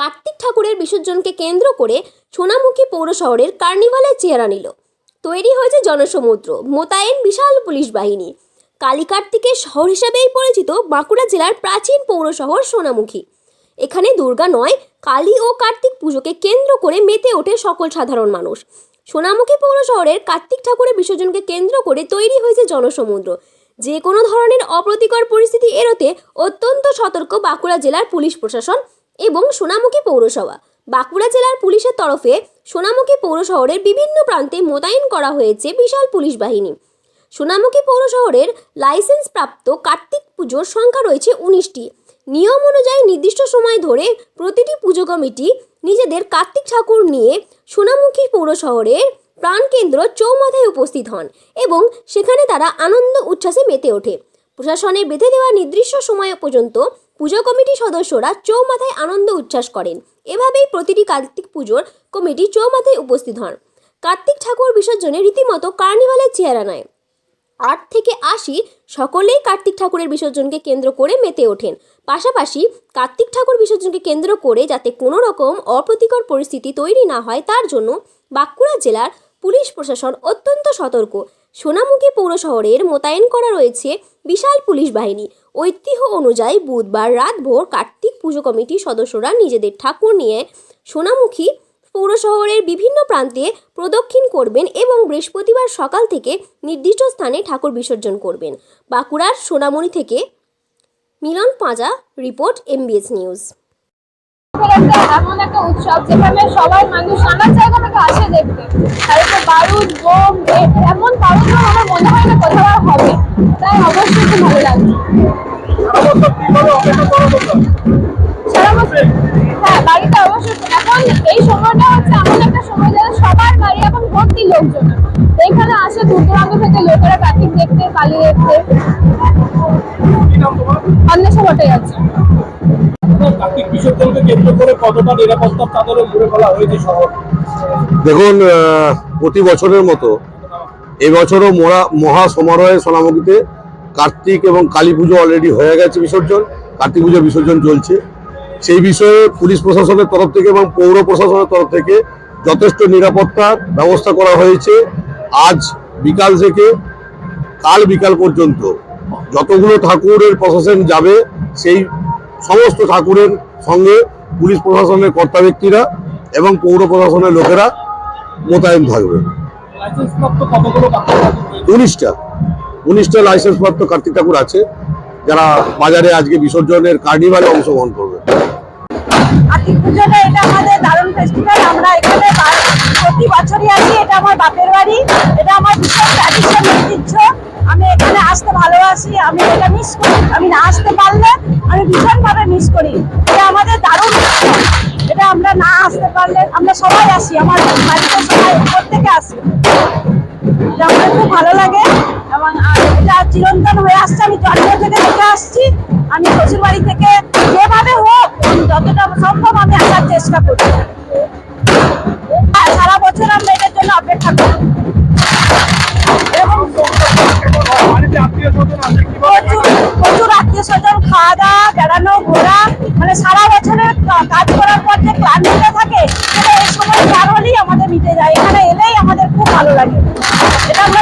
কার্তিক ঠাকুরের বিসর্জনকে কেন্দ্র করে সোনামুখী পৌর শহরের কার্নিভালের চেহারা নিল। তৈরি হয়েছে জনসমুদ্র, মোতায়েন বিশাল পুলিশ বাহিনী। কালী কার্তিকের শহর হিসেবেই পরিচিত বাঁকুড়া জেলার প্রাচীন পৌর শহর সোনামুখী। এখানে দুর্গা নয়, কালী ও কার্তিক পুজোকে কেন্দ্র করে মেতে ওঠে সকল সাধারণ মানুষ। সোনামুখী পৌর শহরের কার্তিক ঠাকুরের বিসর্জনকে কেন্দ্র করে তৈরি হয়েছে জনসমুদ্র। যে কোনো ধরনের অপ্রতিকর পরিস্থিতি এড়োতে অত্যন্ত সতর্ক বাঁকুড়া জেলার পুলিশ প্রশাসন এবং সোনামুখী পৌরসভা। বাঁকুড়া জেলার পুলিশের তরফে সোনামুখী পৌর শহরের বিভিন্ন প্রান্তে মোতায়েন করা হয়েছে বিশাল পুলিশ বাহিনী। সোনামুখী পৌর শহরের লাইসেন্স প্রাপ্ত কার্তিক পুজোর সংখ্যা রয়েছে উনিশটি। নিয়ম অনুযায়ী নির্দিষ্ট সময় ধরে প্রতিটি পুজো কমিটি নিজেদের কার্তিক ঠাকুর নিয়ে সোনামুখী পৌর শহরের প্রাণকেন্দ্র চৌমাথায় উপস্থিত হন এবং সেখানে তারা আনন্দ উচ্ছ্বাসে মেতে ওঠে। প্রশাসনে বেঁধে দেওয়া নির্দিষ্ট সময় পর্যন্ত পুজো কমিটি সদস্যরা চৌমাথায় আনন্দ উচ্ছ্বাস করেন। এভাবেই প্রতিটি কার্তিক পুজোর কমিটি চৌমাথায় উপস্থিত হন। কার্তিক ঠাকুর বিসর্জনে রীতিমতো কার্নিভালের চেহারা নেয়। আট থেকে আশি সকলেই কার্তিক ঠাকুরের বিসর্জনকে কেন্দ্র করে মেতে ওঠেন। পাশাপাশি কার্তিক ঠাকুর বিসর্জনকে কেন্দ্র করে যাতে কোনো রকম অপ্রতিকর পরিস্থিতি তৈরি না হয়, তার জন্য বাঁকুড়া জেলার পুলিশ প্রশাসন অত্যন্ত সতর্ক। সোনামুখী পৌর শহরের মোতায়েন করা রয়েছে বিশাল পুলিশ বাহিনী। ঐতিহ্য অনুযায়ী বুধবার রাত ভোর কার্তিক পুজো কমিটির সদস্যরা নিজেদের ঠাকুর নিয়ে সোনামুখী পৌর শহরের বিভিন্ন প্রান্তে প্রদক্ষিণ করবেন এবং বৃহস্পতিবার সকাল থেকে নির্দিষ্ট স্থানে ঠাকুর বিসর্জন করবেন। বাঁকুড়ার সোনামণি থেকে Milan Panja, report, MBS news. একটা এমন একটা উৎসব যেখানে সবাই মানুষ নানা জায়গা থেকে আসে দেখতে। একটা বারুদ, বোম এমন বারুদ আমার মনে হয় না কোথাও আর হবে। তাই অবশ্যই খুব ভালো লাগছে সারা বছর হ্যাঁ অবশ্যই এখন এই সময়টা হচ্ছে এমন একটা সময় যারা সবার বাড়ি এখন ভর্তি লোকজন। এখানে আসে দূর দূরান্ত থেকে লোকেরা কার্তিক দেখতে কালী দেখতে। অন্বেষা ভট্টাচার্য বিসর্জনকে কেন্দ্র করে কতটা মুড়ে ফেলা হয়েছে শহর? দেখুন প্রতি বছরের মতো এবছরও মোরা মহা সমারোহে সোনামুখীতে কার্তিক এবং কালী পুজো অলরেডি হয়ে গেছে বিসর্জন, কার্তিক পুজো বিসর্জন চলছে। সেই বিষয়ে পুলিশ প্রশাসনের তরফ থেকে এবং পৌর প্রশাসনের তরফ থেকে যথেষ্ট নিরাপত্তার ব্যবস্থা করা হয়েছে। আজ বিকাল থেকে কাল বিকাল পর্যন্ত যতগুলো ঠাকুরের প্রশাসন যাবে, সেই সমস্ত ঠাকুরের সঙ্গে পুলিশ প্রশাসনের কর্তা ব্যক্তিরা এবং পৌর প্রশাসনের লোকেরা মোতায়েন থাকবে। উনিশটা। উনিশটা লাইসেন্স প্রাপ্ত কার্তিক ঠাকুর আছে, যারা বাজারে আজকে বিসর্জনের কার্নিভালে অংশগ্রহণ করবে। প্রতি বছরই এটা আমার বাপের বাড়ি, এটা আমার ট্র্যাডিশন ঐতিহ্য। আমি এখানে আসতে ভালোবাসি, আমি এটা মিস করি, আমি না আসতে পারলে আমি ভীষণভাবে মিস করি। এটা আমাদের দারুণ এটা আমরা না আসতে পারলে আমরা সবাই আসি, আমার বাড়িতে সবাই প্রত্যেকে আসি। এটা আমার খুব ভালো লাগে এবং এটা চিরন্তন হয়ে আসছে। আমি জন্ম থেকে দেখে আসছি। আমি শ্বশুর বাড়ি থেকে যেভাবে হোক, যতটা সম্ভব আমি আসার চেষ্টা করি মানে সারা বছরের কা- কাজ করার পর যে ক্লান্তিটা থাকে, সেটা এই সময় পার হলেই আমাদের মিটে যায়। এখানে এলেই আমাদের খুব ভালো লাগে। এটা আমরা